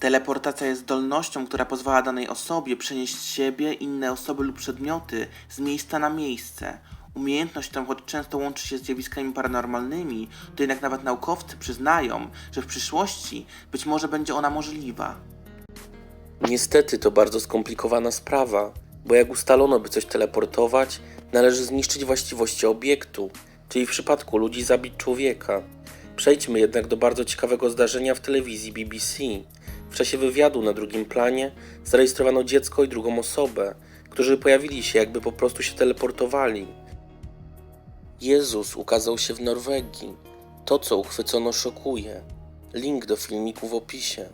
Teleportacja jest zdolnością, która pozwala danej osobie przenieść siebie, inne osoby lub przedmioty z miejsca na miejsce. Umiejętność tę, choć często łączy się z zjawiskami paranormalnymi, to jednak nawet naukowcy przyznają, że w przyszłości być może będzie ona możliwa. Niestety to bardzo skomplikowana sprawa, bo jak ustalono, by coś teleportować, należy zniszczyć właściwości obiektu, czyli w przypadku ludzi zabić człowieka. Przejdźmy jednak do bardzo ciekawego zdarzenia w telewizji BBC. W czasie wywiadu na drugim planie zarejestrowano dziecko i drugą osobę, którzy pojawili się jakby po prostu się teleportowali. Jezus ukazał się w Norwegii. To, co uchwycono, szokuje. Link do filmiku w opisie.